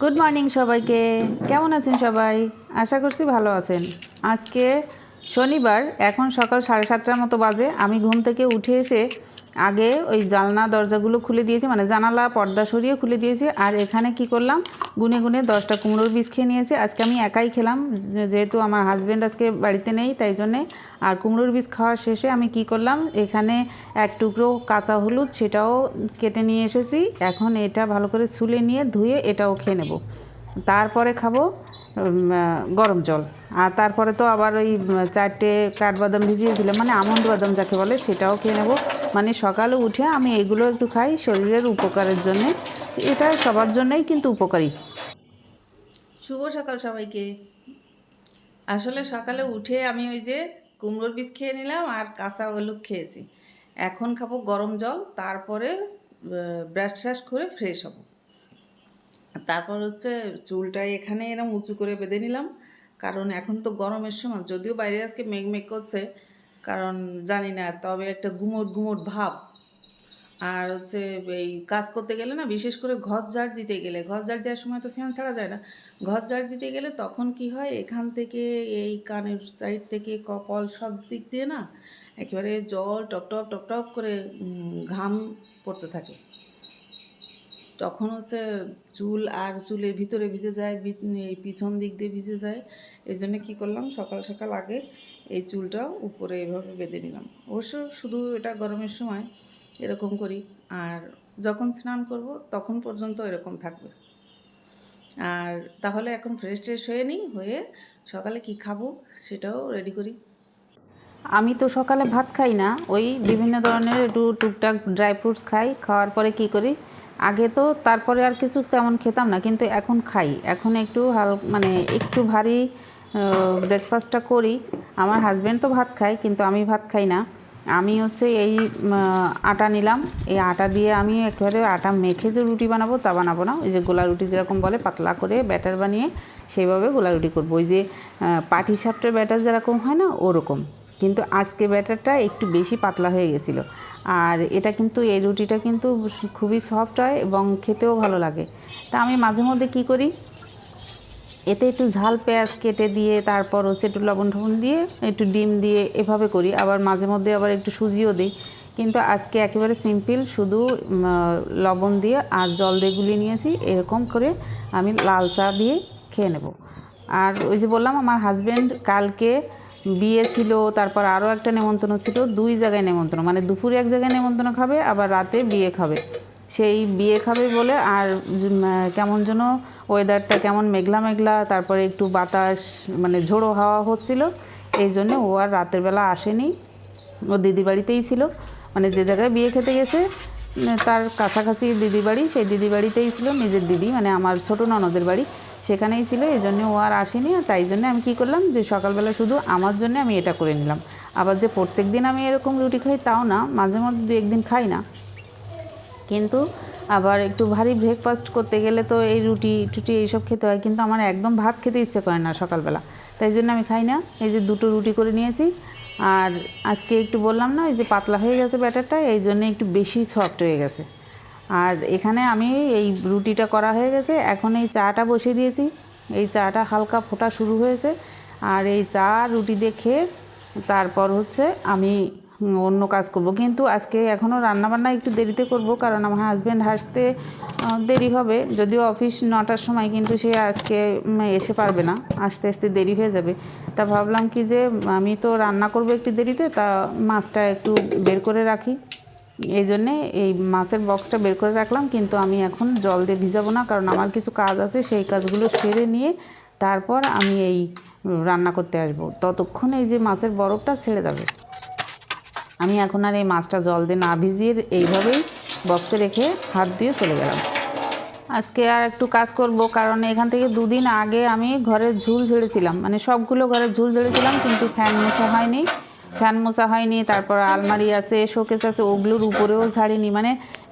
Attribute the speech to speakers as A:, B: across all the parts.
A: Good morning সবাইকে। কেমন আছেন সবাই? আশা করছি ভালো আছেন। আজকে শনিবার এখন সকাল সাড়ে সাতটার মতো বাজে। আমি ঘুম থেকে উঠে এসে আগে ওই জানলা দরজাগুলো খুলে দিয়েছি মানে জানালা, পর্দা সরিয়ে খুলে দিয়েছি। আর এখানে কি করলাম? গুনে গুনে দশটা কুমড়োর বীজ খেয়ে নিয়েছি। আজকে আমি একাই খেলাম যেহেতু আমার হাজব্যান্ড আজকে বাড়িতে নেই, তাই জন্যে। আর কুমড়োর বীজ খাওয়ার শেষে আমি কি করলাম? এখানে এক টুকরো কাঁচা হলুদ সেটাও কেটে নিয়ে এসেছি। এখন এটা ভালো করে সুলে নিয়ে ধুয়ে এটাও খেয়ে নেব। তারপরে খাব গরম জল। আর তারপরে তো আবার ওই চারটে কাঠবাদাম ভিজিয়েছিলাম মানে আমন্ড বাদাম যাকে বলে, সেটাও খেয়ে নেব। মানে সকালে উঠে আমি এগুলো একটু খাই, শরীরের উপকারের জন্যে। এটা সবার জন্যই কিন্তু উপকারী। শুভ সকাল সবাইকে। আসলে সকালে উঠে আমি ওই যে কুমড়োর বীজ খেয়ে নিলাম আর কাঁচা হলুদ খেয়েছি। এখন খাব গরম জল, তারপরে ব্রাশ ট্রাশ করে ফ্রেশ হব। তারপর হচ্ছে চুলটা এখানে এরম উঁচু করে বেঁধে নিলাম। কারণ এখন তো গরমের সময়, যদিও বাইরে আজকে মেঘ মেঘ করছে, কারণ জানি না, তবে একটা গুমোট গুমোট ভাব। আর হচ্ছে এই কাজ করতে গেলে না, বিশেষ করে ঘর ঝাড় দিতে গেলে, ঘর ঝাড় দেওয়ার সময় তো ফ্যান ছাড়া যায় না। ঘর ঝাড় দিতে গেলে তখন কি হয়, এখান থেকে এই কানের সাইড থেকে কপাল সব দিক দিয়ে না, একেবারে জল টপ টপ টপ করে ঘাম পড়তে থাকে। তখন হচ্ছে চুল আর চুলের ভিতরে ভিজে যায় পিছন দিক দিয়ে ভিজে যায়। এই জন্য কী করলাম? সকাল সকাল আগে এই চুলটা উপরে এভাবে বেঁধে নিলাম। অবশ্য শুধু এটা গরমের সময় এরকম করি। আর যখন স্নান করব তখন পর্যন্ত এরকম থাকবে। আর তাহলে এখন ফ্রেশ ট্রেশ হয়ে নিই, হয়ে সকালে কি খাব সেটাও রেডি করি। আমি তো সকালে ভাত খাই না, ওই বিভিন্ন ধরনের একটু টুকটাক ড্রাই ফ্রুটস খাই। খাওয়ার পরে কি করি? আগে তো তারপরে আর কিছু তেমন খেতাম না, কিন্তু এখন খাই। এখন একটু হাল মানে একটু ভারী ব্রেকফাস্টটা করি। আমার হাজব্যান্ড তো ভাত খায়, কিন্তু আমি ভাত খাই না। আমি হচ্ছে এই আটা নিলাম। এই আটা দিয়ে আমি একেবারে আটা মেখে যে রুটি বানাবো তা বানাবো না। ওই যে গোলা রুটি যেরকম বলে, পাতলা করে ব্যাটার বানিয়ে সেইভাবে গোলা রুটি করব। ওই যে পাটি সাপটার ব্যাটার যেরকম হয় না, ওরকম। কিন্তু আজকে ব্যাটারটা একটু বেশি পাতলা হয়ে গেছিল। আর এটা কিন্তু এই রুটিটা কিন্তু খুবই সফট হয় এবং খেতেও ভালো লাগে। তা আমি মাঝে মধ্যে কী করি? এতে একটু ঝাল পেঁয়াজ কেটে দিয়ে, তারপর হচ্ছে একটু লবণ টবণ দিয়ে, একটু ডিম দিয়ে এভাবে করি। আবার মাঝে মধ্যে আবার একটু সুজিও দিই। কিন্তু আজকে একেবারে সিম্পল শুধু লবণ দিয়ে আর জল দিয়ে গুলিয়ে নিয়েছি। এরকম করে আমি লাল চা দিয়ে খেয়ে নেব। আর ওই যে বললাম, আমার হাজব্যান্ড কালকে বিয়ে ছিল, তারপর আরও একটা নেমন্তন্ন ছিল, দুই জায়গায় নেমন্তন্ন। মানে দুপুরে এক জায়গায় নেমন্তন্ন খাবে, আবার রাতে বিয়ে খাবে। সেই বিয়ে খাবে বলে আর কেমন যেন ওয়েদারটা কেমন মেঘলা মেঘলা, তারপরে একটু বাতাস মানে ঝোড়ো হাওয়া হচ্ছিল। এই জন্য ও আর রাতের বেলা আসেনি। ও দিদি বাড়িতেই ছিল। মানে যে জায়গায় বিয়ে খেতে গেছে তার কাছাকাছি দিদি বাড়ি, সেই দিদি বাড়িতেই ছিল। নিজের দিদি মানে আমার ছোটো ননদের বাড়ি। সেখানেই ছিল, এই জন্য ও আর আসেনি। তাই জন্য আমি কী করলাম যে সকালবেলা শুধু আমার জন্য আমি এটা করে নিলাম। আবার যে প্রত্যেক দিন আমি এরকম রুটি খাই তাও না, মাঝে মধ্যে দু একদিন খাই না। কিন্তু আবার একটু ভারী ব্রেকফাস্ট করতে গেলে তো এই রুটি টুটি এইসব খেতে হয়, কিন্তু আমার একদম ভাত খেতে ইচ্ছে করে না সকালবেলা। তাই জন্য আমি খাই না, এই যে দুটো রুটি করে নিয়েছি। আর আজকে একটু বললাম না, এই যে পাতলা হয়ে গেছে ব্যাটারটা, এই জন্য একটু বেশি সফট হয়ে গেছে। আর এখানে আমি এই রুটিটা করা হয়ে গেছে। এখন এই চাটা বসিয়ে দিয়েছি। এই চাটা হালকা ফোটা শুরু হয়েছে। আর এই চা রুটি দিয়ে খেয়ে তারপর হচ্ছে আমি অন্য কাজ করব। কিন্তু আজকে এখনও রান্নাবান্না একটু দেরিতে করব কারণ আমার হাজব্যান্ড আহ, দেরি হবে। যদিও অফিস নটার সময় কিন্তু সে আজকে এসে পারবে না। আসতে আসতে দেরি হয়ে যাবে। তা ভাবলাম কি যে আমি তো রান্না করব একটু দেরিতে তা মাছটা একটু বের করে রাখি। এই জন্যে এই মাছের বক্সটা বের করে রাখলাম, কিন্তু আমি এখন জল দিয়ে ভিজাবো না, কারণ আমার কিছু কাজ আছে, সেই কাজগুলো সেরে নিয়ে তারপর আমি এই রান্না করতে আসব। ততক্ষণ এই যে মাছের বরফটা ছেড়ে যাবে। আমি এখন আর এই মাছটা জল দিয়ে না ভিজিয়ে এইভাবেই বক্সে রেখে হাত দিয়ে চলে গেলাম। আজকে আর একটু কাজ করব, কারণ এখান থেকে দুদিন আগে আমি ঘরের ঝুল ঝেড়েছিলাম। মানে সবগুলো ঘরের ঝুল ঝেড়েছিলাম, কিন্তু ফ্যান মোছা হয়নি। ফ্যান মোছা হয়নি, তারপর আলমারি আছে, শোকেস আছে, ওগুলোর উপরেও ঝাড়িনি। মানে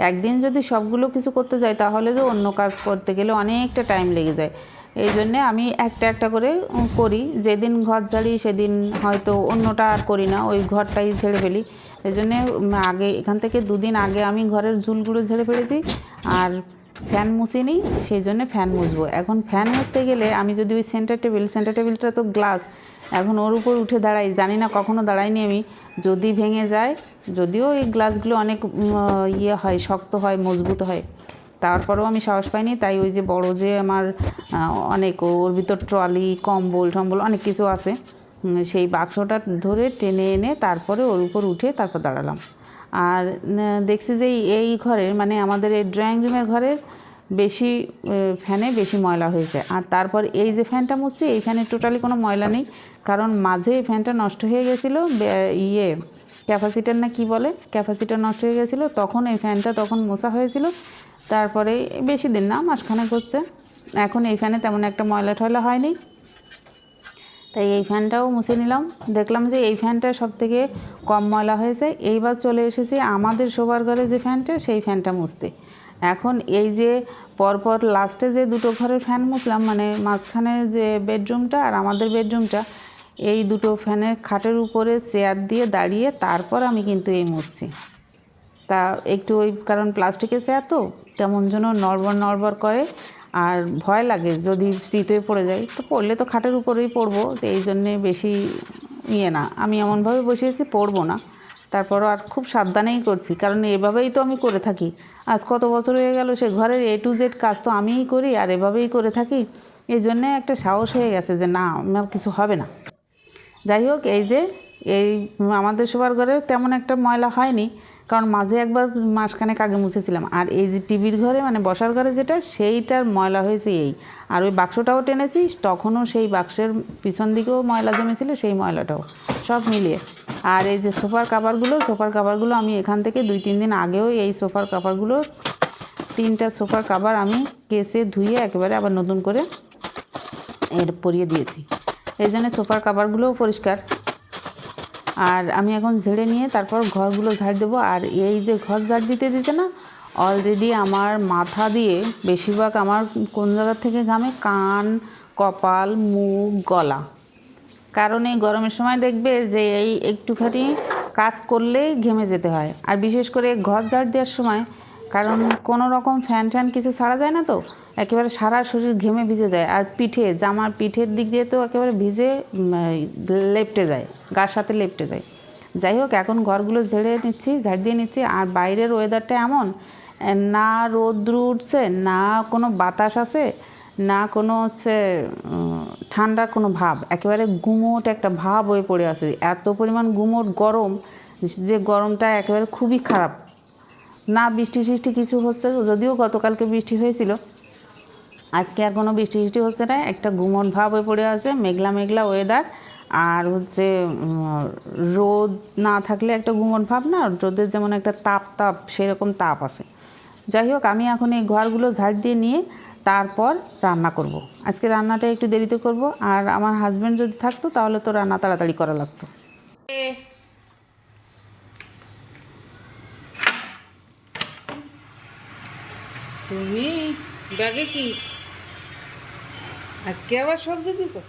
A: একদিন যদি সবগুলো কিছু করতে যাই, তাহলে তো অন্য কাজ করতে গেলে অনেকটা টাইম লেগে যায়। এই জন্যে আমি একটা একটা করে করি। যেদিন ঘর ঝাড়ি, সেদিন হয়তো অন্যটা আর করি না, ওই ঘরটাই ঝেড়ে ফেলি। এই জন্যে আগে, এখান থেকে দুদিন আগে আমি ঘরের ঝুলগুলো ঝেড়ে ফেলেছি, আর ফ্যান মুছিনি, সেই জন্য ফ্যান মুছবো। এখন ফ্যান মুছতে গেলে আমি যদি ওই সেন্টার টেবিল সেন্টার টেবিলটা তো গ্লাস এখন ওর উপর উঠে দাঁড়াই, জানি না কখনো দাঁড়াইনি আমি। যদি ভেঙে যায়, যদিও এই গ্লাসগুলো অনেক ইয়ে হয়, শক্ত হয়, মজবুত হয়, তারপরেও আমি সাহস পাইনি। তাই ওই যে বড় যে আমার অনেক ওর ভিতর ট্রলি, কম্বল টম্বল অনেক কিছু আছে সেই বাক্সটা ধরে টেনে এনে তারপরে ওর উপর উঠে তারপর দাঁড়ালাম। আর দেখছি যে এই- ঘরের মানে আমাদের এই ড্রয়িং রুমের ঘরের বেশি ফ্যানে বেশি ময়লা হয়েছে। আর তারপর এই যে ফ্যানটা মুছছি, এই ফ্যানে টোটালি কোনো ময়লা নেই। কারণ মাঝে এই ফ্যানটা নষ্ট হয়ে গেছিল ইয়ে ক্যাপাসিটার না কি বলে ক্যাপাসিটার নষ্ট হয়ে গেছিল, তখন এই ফ্যানটা তখন মোছা হয়েছিল। তারপরে বেশি দিন না, মাসখানেক হচ্ছে। এখন এই ফ্যানে তেমন একটা ময়লা টয়লা হয়নি। তাই এই ফ্যানটাও মুছে নিলাম। দেখলাম যে এই ফ্যানটা সব থেকে কম ময়লা হয়েছে। এইবার চলে এসেছি আমাদের শোবার ঘরে যে ফ্যানটা সেই ফ্যানটা মুছতে। এখন এই যে পরপর লাস্টে যে দুটো ঘরের ফ্যান মুছলাম মানে মাঝখানে যে বেডরুমটা আর আমাদের বেডরুমটা এই দুটো ফ্যানের খাটের উপরে চেয়ার দিয়ে দাঁড়িয়ে তারপর আমি কিন্তু এই মুছছি তা একটু ওই কারণ প্লাস্টিকের চেয়ার তো তেমন যেন নড়বড় নড়বড় করে আর ভয় লাগে যদি হয়ে পড়ে যায়। তো পড়লে তো খাটের উপরেই পড়ব, তো এই জন্যে বেশি ইয়ে না। আমি এমনভাবে বসিয়েছি, পড়ব না। তারপরও আর খুব সাবধানেই করছি, কারণ এভাবেই তো আমি করে থাকি। আজ কত বছর হয়ে গেল সে ঘরের এ টু জেড কাজ তো আমিই করি আর এভাবেই করে থাকি। এই জন্যে একটা সাহস হয়ে গেছে যে না, আমার কিছু হবে না। যাই হোক, এই যে, এই আমাদের শোবার ঘরে তেমন একটা ময়লা হয়নি, কারণ মাঝে একবার মাসখানেক আগে মুছেছিলাম। আর এই যে টিভির ঘরে মানে বসার ঘরে যেটা, সেইটার ময়লা হয়েছে এই। আর ওই বাক্সটাও টেনেছি, তখনও সেই বাক্সের পিছন দিকেও ময়লা জমেছিল, সেই ময়লাটাও। সব মিলিয়ে। আর এই যে সোফার কাভারগুলো সোফার কাভারগুলো আমি এখান থেকে দুই, তিন দিন আগেও এই সোফার কাভারগুলো তিনটা সোফার কাভার আমি কেসে ধুয়ে একেবারে আবার নতুন করে এর পরিয়ে দিয়েছি। এই জন্য সোফার কাভারগুলোও পরিষ্কার। আর আমি এখন ঝেড়ে নিয়ে তারপর ঘরগুলো ঝাড় দেবো। আর এই যে ঘর ঝাড় দিতে দিতে না অলরেডি আমার মাথা দিয়ে বেশিরভাগ আমার কোন জায়গা থেকে ঘামে? কান, কপাল, মুখ, গলা। কারণ এই গরমের সময় দেখবে যে এই একটুখানি কাজ করলেই ঘেমে যেতে হয়। আর বিশেষ করে ঘর ঝাড় দেওয়ার সময় কারণ কোনো রকম ফ্যান ট্যান কিছু ছাড়া যায় না তো, একেবারে সারা শরীর ঘেমে ভিজে যায়। আর পিঠে, জামার পিঠের দিক দিয়ে তো একেবারে ভিজে লেপটে যায়, গার সাথে লেপটে যায়। যাই হোক, এখন ঘরগুলো ঝেড়ে নিচ্ছি, ঝাড় দিয়ে নিচ্ছি, আর বাইরের ওয়েদারটা এমন, না রোদ্র উঠছে, না কোনো বাতাস আছে, না কোনো হচ্ছে ঠান্ডার কোনো ভাব, একেবারে গুমোট একটা ভাব হয়ে পড়ে আছে। এত পরিমাণ গুমোট গরম, যে গরমটা একেবারে খুবই খারাপ। না বৃষ্টি সৃষ্টি কিছু হচ্ছে, যদিও গতকালকে বৃষ্টি হয়েছিল। আজকে আর কোনো বৃষ্টি বৃষ্টি হচ্ছে না, একটা গুমট ভাব হয়ে পড়ে আছে, মেঘলা মেঘলা ওয়েদার আর হচ্ছে রোদ না থাকলে একটা গুমট ভাব না, রোদের যেমন একটা তাপ তাপ, সেরকম তাপ আছে। যাই হোক, আমি এখন এই ঘরগুলো ঝাড় দিয়ে নিয়ে তারপর রান্না করব। আজকে রান্নাটা একটু দেরিতে করব, আর আমার হাজব্যান্ড যদি থাকতো, তাহলে তো রান্না তাড়াতাড়ি করা লাগতো। তুমি ব্যাগে কি? আজকে আবার সবজি দিছো?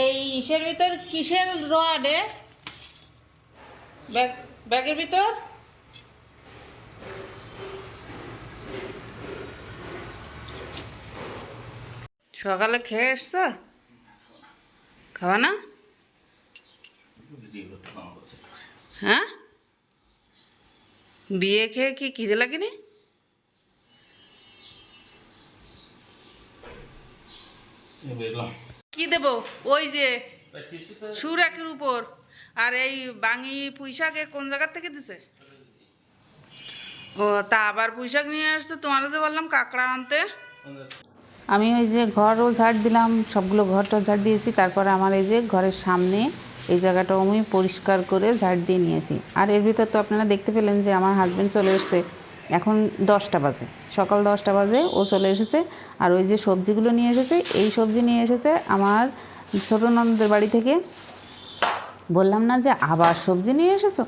A: এই ইসের ভিতর কিসের রড ব্যাগের ভিতর? সকালে খেয়ে এসছো? খাওয়া না? হ্যাঁ? বিয়ে খেয়ে কি খিদে লাগেনি? কি দেব? ওই যে সুর একের উপর। আর এই বাঙি পুঁইশাকে কোন জায়গার থেকে দিছে? ও, তা আবার পুঁইশাক নিয়ে আসছো? তোমার যে বললাম কাঁকড়া আনতে। আমি ওই যে ঘরও ঝাড় দিলাম, সবগুলো ঘরটা ঝাড় দিয়েছি, তারপরে আমার এই যে ঘরের সামনে এই জায়গাটাও আমি পরিষ্কার করে ঝাড় দিয়ে নিয়েছি। আর এর ভিতর তো আপনারা দেখতে পেলেন যে আমার হাজব্যান্ড চলে এসছে। এখন দশটা বাজে, সকাল দশটা বাজে, ও চলে এসেছে। আর ওই যে সবজিগুলো নিয়ে এসেছে, এই সবজি নিয়ে এসেছে আমার ছোটো ননদের বাড়ি থেকে। বললাম, না যে আবার সবজি নিয়ে এসেছ?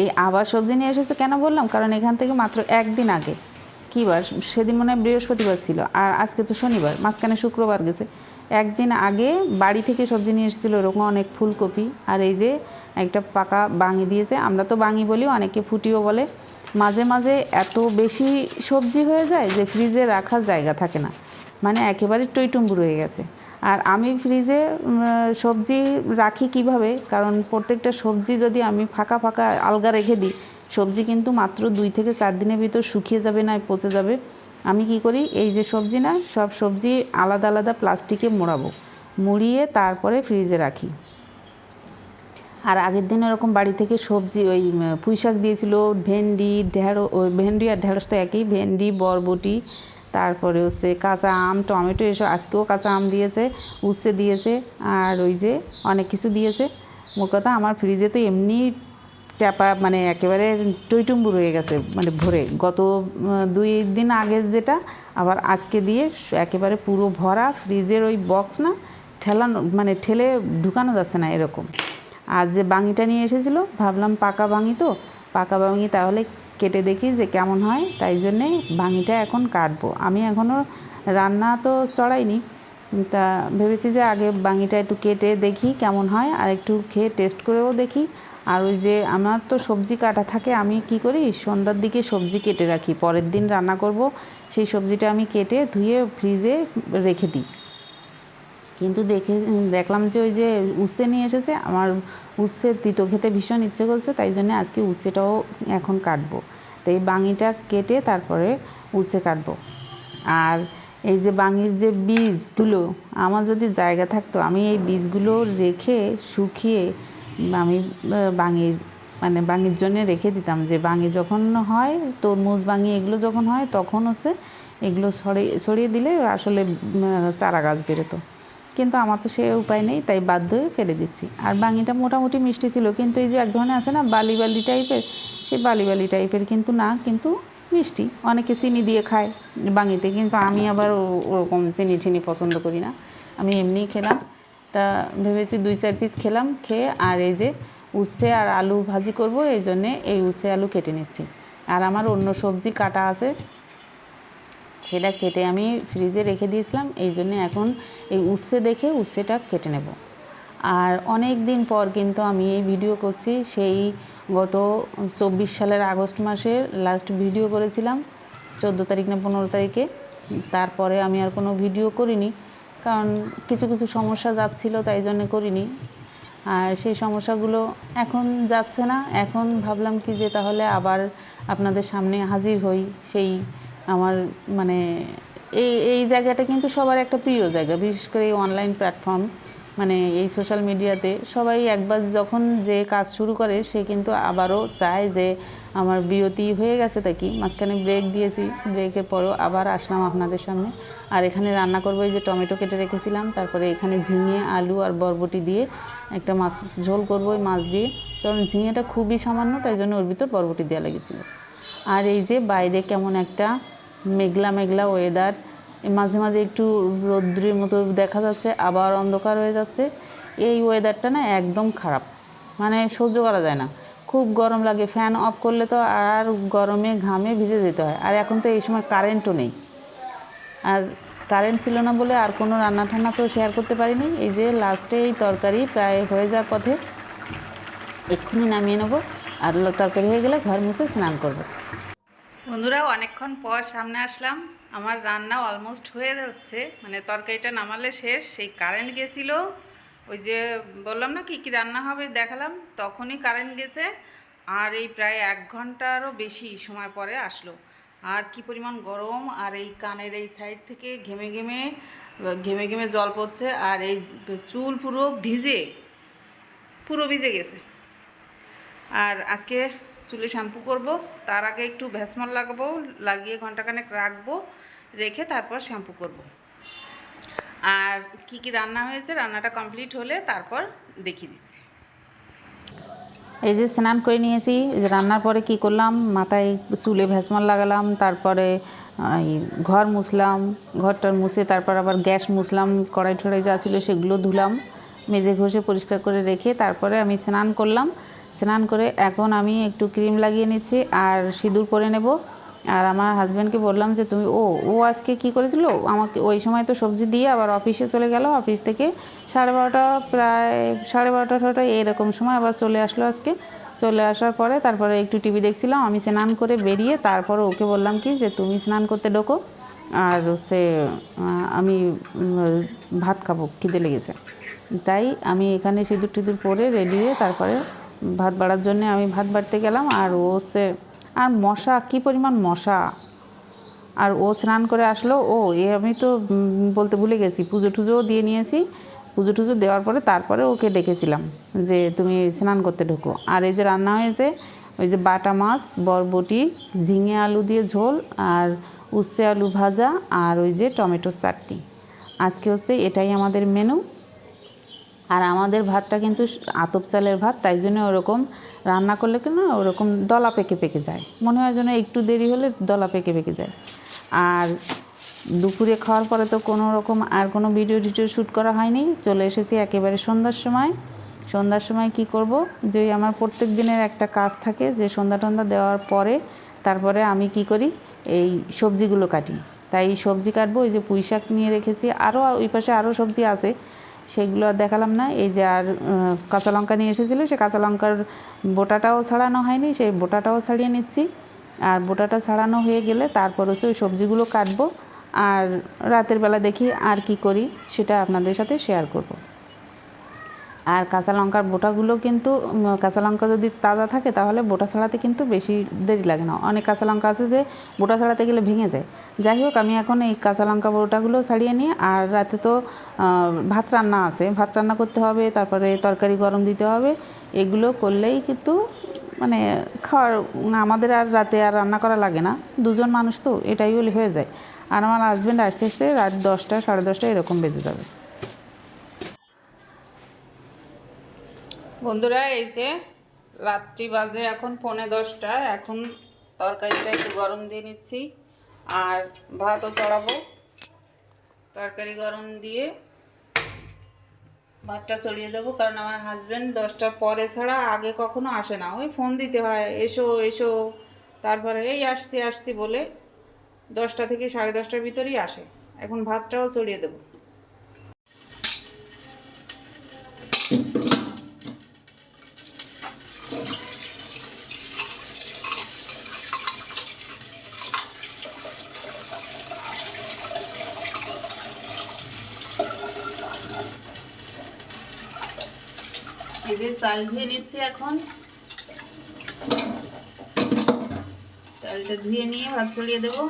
A: এই আবার সবজি নিয়ে এসেছ কেন বললাম? কারণ এখান থেকে মাত্র একদিন আগে। কী বার সেদিন মনে হয় বৃহস্পতিবার ছিল। আর আজকে তো শনিবার, মাঝখানে শুক্রবার গেছে। একদিন আগে বাড়ি থেকে সবজি নিয়ে এসেছিল এরকম অনেক ফুলকপি। আর এই যে একটা পাকা বাঙি দিয়েছে, আমরা তো বাঙি বলি, অনেকে ফুটিও বলে। মাঝে মাঝে এত বেশি সবজি হয়ে যায় যে ফ্রিজে রাখার জায়গা থাকে না। মানে একেবারে টইটুম্বুর হয়ে গেছে। আর আমি ফ্রিজে সবজি রাখি কীভাবে? কারণ প্রত্যেকটা সবজি যদি আমি ফাঁকা ফাঁকা আলগা রেখে দিই সবজি কিন্তু মাত্র দুই থেকে চার দিনের ভিতর শুকিয়ে যাবে না, পচে যাবে। আমি কি করি, এই যে সবজি না, সব সবজি আলাদা আলাদা প্লাস্টিকে মোড়াবো, মুড়িয়ে তারপরে ফ্রিজে রাখি। আর আগের দিন এরকম বাড়ি থেকে সবজি ওই পুঁই শাক দিয়েছিল, ভেন্ডি, ঢেঁড়ো ভেন্ডি আর ঢেঁড়স তো একই, ভেন্ডি, বরবটি, তারপরে হচ্ছে কাঁচা আম, টমেটো এসব, আজকেও কাঁচা আম দিয়েছে, উচ্ছে দিয়েছে, আর ওই যে অনেক কিছু দিয়েছে। মোট কথা, আমার ফ্রিজে তো এমনি ট্যাপা মানে একেবারে টইটুম্বুর হয়ে গেছে মানে ভরে। গত দুই দিন আগে যেটা, আবার আজকে দিয়ে একেবারে পুরো ভরা ফ্রিজের ওই বক্স না, ঠেলানো মানে ঠেলে ঢুকানো যাচ্ছে না এরকম। আর যে বাঙিটা নিয়ে এসেছিল, ভাবলাম পাকা বাঙি তো, পাকা বাঙি তাহলে কেটে দেখি যে কেমন হয়, তাই জন্যে বাঙিটা এখন কাটবো। আমি এখনও রান্না তো চড়াইনি, তা ভেবেছি যে আগে বাঙিটা একটু কেটে দেখি কেমন হয়, আর একটু খেয়ে টেস্ট করেও দেখি। আর ওই যে আমার তো সবজি কাটা থাকে, আমি কি করি, সন্ধ্যার দিকে সবজি কেটে রাখি। পরের দিন রান্না করব, সেই সবজিটা আমি কেটে ধুয়ে ফ্রিজে রেখে দিই। কিন্তু দেখে, দেখলাম যে ওই যে উচ্ছে নিয়ে এসেছে, আমার উচ্ছে তিতো খেতে ভীষণ ইচ্ছে করছে, তাই জন্য আজকে উচ্ছেটাও এখন কাটবো। তো এই বাঙিটা কেটে তারপরে উচ্ছে কাটবো। আর এই যে বাঙির যে বীজগুলো, আমার যদি জায়গা থাকতো, আমি এই বীজগুলো রেখে শুকিয়ে আমি বাঙির মানে বাঙির জন্য রেখে দিতাম যে বাঙি যখন হয়, তরমুজ বাঙি এগুলো যখন হয়, তখন হচ্ছে এগুলো ছড়িয়ে ছড়িয়ে দিলে আসলে চারা গাছ বেরোতো। কিন্তু আমার তো সে উপায় নেই, তাই বাধ্য হয়ে ফেলে দিচ্ছি। আর বাঙিটা মোটামুটি মিষ্টি ছিল, কিন্তু এই যে এক ধরনের আছে না বালি বালি টাইপের, সে বালি বালি টাইপের কিন্তু না, কিন্তু মিষ্টি। অনেকে চিনি দিয়ে খায় বাঙিতে, কিন্তু আমি আবার ওরকম চিনি ঠিনি পছন্দ করি না। আমি এমনিই খেলাম। তা ভেবেছি দুই, চার পিস খেলাম, খেয়ে আর এই যে উচ্ছে আর আলু ভাজি করব, এই জন্যে এই উচ্ছে আলু কেটে নিচ্ছি। আর আমার অন্য সবজি কাটা আছে, সেটা কেটে আমি ফ্রিজে রেখে দিয়েছিলাম, এই জন্যে এখন এই উচ্ছে দেখে উচ্ছেটা কেটে নেব। আর অনেক দিন পর কিন্তু আমি এই ভিডিও করছি, সেই গত চব্বিশ সালের আগস্ট মাসের লাস্ট ভিডিও করেছিলাম, চোদ্দ তারিখ না পনেরো তারিখে, তারপরে আমি আর কোনো ভিডিও করিনি। কারণ কিছু কিছু সমস্যা যাচ্ছিল, তাই জন্য করিনি। আর সেই সমস্যাগুলো এখন যাচ্ছে না। এখন ভাবলাম কি যে তাহলে আবার আপনাদের সামনে হাজির হই। সেই আমার মানে এই এই জায়গাটা কিন্তু সবার একটা প্রিয় জায়গা। বিশেষ করে এই অনলাইন প্ল্যাটফর্ম মানে এই সোশ্যাল মিডিয়াতে সবাই একবার যখন যে কাজ শুরু করে, সে কিন্তু আবারও চায় যে আমার বিরতি হয়ে গেছে তা কি? মাঝখানে ব্রেক দিয়েছি ব্রেকের পরও আবার আসলাম আপনাদের সামনে। আর এখানে রান্না করব এই যে টমেটো কেটে রেখেছিলাম, তারপরে এখানে ঝিঙে, আলু আর বরবটি দিয়ে একটা মাছ ঝোল করব ওই মাছ দিয়ে। কারণ ঝিঙেটা খুবই সামান্য, তাই জন্য ওর ভিতর বরবটি দেওয়া লেগেছিলো। আর এই যে বাইরে কেমন একটা মেঘলা মেঘলা ওয়েদার মাঝে মাঝে একটু রৌদ্রের মতো দেখা যাচ্ছে, আবার অন্ধকার হয়ে যাচ্ছে, এই ওয়েদারটা না একদম খারাপ। মানে সহ্য করা যায় না। খুব গরম লাগে ফ্যান অফ করলে তো আর গরমে ঘামে ভিজে যেতে হয়। আর এখন তো এই সময় কারেন্টও নেই। আর কারেন্ট ছিল না বলে আর কোনো রান্না ঠান্না তো শেয়ার করতে পারিনি। এই যে লাস্টে এই তরকারি প্রায় হয়ে যাওয়ার পথে এক্ষুনি নামিয়ে নেব। আর তরকারি হয়ে গেলে ঘর মুছে স্নান করব। বন্ধুরা, অনেকক্ষণ পর সামনে আসলাম। আমার রান্না অলমোস্ট হয়ে যাচ্ছে। মানে তরকারিটা নামালে শেষ। সেই কারেন্ট গেছিল। ওই যে বললাম না কি কি রান্না হবে দেখালাম, তখনই কারেন্ট গেছে, আর এই প্রায় এক ঘন্টারও বেশি সময় পরে আসলো আর কি পরিমাণ গরম, আর এই কানের এই সাইড থেকে ঘেমে ঘেমে ঘেমে ঘেমে জল পড়ছে, আর এই চুল পুরো ভিজে পুরো ভিজে গেছে আর আজকে চুলে শ্যাম্পু করব, তার আগে একটু ভ্যাসমল লাগাবো, লাগিয়ে ঘন্টাখানেক রাখব, রেখে তারপর শ্যাম্পু করব। আর কি কি রান্না হয়েছে, রান্নাটা কমপ্লিট হলে তারপর দেখিয়ে দিচ্ছি। এই যে স্নান করে নিয়েছি যে রান্নার পরে কি করলাম? মাথায় চুলে ভ্যাসমল লাগালাম, তারপরে ঘর মুছলাম ঘরটার মুছে তারপর আবার গ্যাস মুছলাম, কড়াই ঠড়াই যা ছিল সেগুলো ধুলাম, মেজে ঘষে পরিষ্কার করে রেখে তারপরে আমি স্নান করলাম। স্নান করে এখন আমি একটু ক্রিম লাগিয়ে নিচ্ছি আর সিঁদুর পরে নেব। আর আমার হাজব্যান্ডকে বললাম যে তুমি ও ও আজকে কি করেছিল? আমাকে ওই সময় তো সবজি দিয়ে আবার অফিসে চলে গেল। অফিস থেকে সাড়ে বারোটা প্রায় সাড়ে বারোটা ঠারোটা এরকম সময় আবার চলে আসলো আজকে। চলে আসার পরে তারপরে একটু টিভি দেখছিলাম। আমি স্নান করে বেরিয়ে তারপরে ওকে বললাম কি যে তুমি স্নান করতে ঢোকো। আর আহ, আমি ভাত খাব। খিদে লেগেছে। তাই আমি এখানে সিঁদুর টিঁদুর পরে রেডি হয়ে তারপরে ভাত বাড়ার জন্য আমি ভাত বাড়তে গেলাম। আর ও হচ্ছে আর মশা, কী পরিমাণ মশা? আর ও স্নান করে আসলো। ও, এ আমি তো বলতে ভুলে গেছি, পুজো টুজোও দিয়ে নিয়েছি। পুজো টুজো দেওয়ার পরে তারপরে ওকে ডেকেছিলাম যে, তুমি স্নান করতে ঢুকো। আর এই যে রান্না হয়েছে, ওই যে বাটা মাছ, বরবটি, ঝিঙে আলু দিয়ে ঝোল, আর উচ্ছে আলু ভাজা, আর ওই যে টমেটোর চাটনি। আজকে হচ্ছে এটাই আমাদের মেনু আর আমাদের ভাতটা কিন্তু আতপ চালের ভাত, তাই জন্য ওরকম রান্না করলে কেন ওরকম দলা পেকে পেকে যায়। মনে হয় যেন একটু দেরি হলে দলা পেকে পেকে যায়। আর দুপুরে খাওয়ার পরে তো কোনো রকম আর কোনো ভিডিও টিডিও শ্যুট করা হয়নি। চলে এসেছি একেবারে সন্ধ্যার সময়। সন্ধ্যার সময় কি করব? যে আমার প্রত্যেক দিনের একটা কাজ থাকে, যে সন্ধ্যা টন্ধা দেওয়ার পরে তারপরে আমি কি করি? এই সবজিগুলো কাটি। তাই সবজি কাটবো ওই যে পুঁই শাক নিয়ে রেখেছি। আরও ওই পাশে আরও সবজি আছে। সেগুলো আর দেখালাম না। এই যে আর কাঁচা লঙ্কা নিয়ে এসেছিল, সে কাঁচা লঙ্কার বোটাটাও ছাড়ানো হয়নি, সেই বোটাটাও ছাড়িয়ে নিচ্ছি। আর বোটাটা ছাড়ানো হয়ে গেলে তারপর হচ্ছে ওই সবজিগুলো কাটবো। আর রাতের বেলা দেখি আর কি করি, সেটা আপনাদের সাথে শেয়ার করব। আর কাঁচা লঙ্কার বোটাগুলো কিন্তু কাঁচা লঙ্কা যদি তাজা থাকে, তাহলে বোটা ছাড়াতে কিন্তু বেশি দেরি লাগে না। অনেক কাঁচা লঙ্কা আছে যে, বোটা ছাড়াতে গেলে ভেঙে যায়। যাই হোক, আমি এখন এই কাঁচা লঙ্কা বোটাগুলো ছাড়িয়ে নিই আর রাতে তো ভাত রান্না আছে। ভাত রান্না করতে হবে, তারপরে তরকারি গরম দিতে হবে। এগুলো করলেই কিন্তু মানে খাওয়ার আমাদের আর রাতে আর রান্না করা লাগে না। দুজন মানুষ তো, এটাই হলে হয়ে যায়। আর আমার হাজব্যান্ড আসতে আসতে রাত দশটা, সাড়ে দশটা এরকম বেজে যাবে। বন্ধুরা, এই যে রাত্রি বাজে এখন পৌনে দশটা, এখন তরকারিটা একটু গরম দিয়ে নিচ্ছি। আর ভাতও চড়াবো। তরকারি গরম দিয়ে ভাতটা চড়িয়ে দেবো, কারণ আমার হাজব্যান্ড দশটার পরে ছাড়া আগে কখনো আসে না। ওই ফোন দিতে হয়, এসো এসো। তারপরে, এই আসছি আসছি, বলে দশটা থেকে সাড়ে দশটার ভিতরেই আসে। এখন ভাতটাও চড়িয়ে দেবো। যে চাল ধুয়ে নিচ্ছি এখন। চালটা ধুয়ে নিয়ে ভাত ছড়িয়ে দেবো।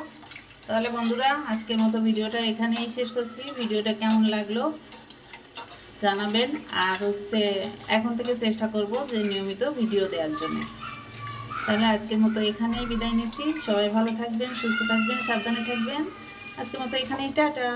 A: তাহলে বন্ধুরা, আজকের মতো ভিডিওটা এখানেই শেষ করছি। ভিডিওটা কেমন লাগল জানাবেন। আর হচ্ছে, এখন থেকে চেষ্টা করব যে নিয়মিত ভিডিও দেওয়ার জন্য। তাহলে আজকের মতো এখানেই বিদায় নিচ্ছি। সবাই ভালো থাকবেন, সুস্থ থাকবেন, সাবধানে থাকবেন। আজকের মতো এখানেই, টাটা।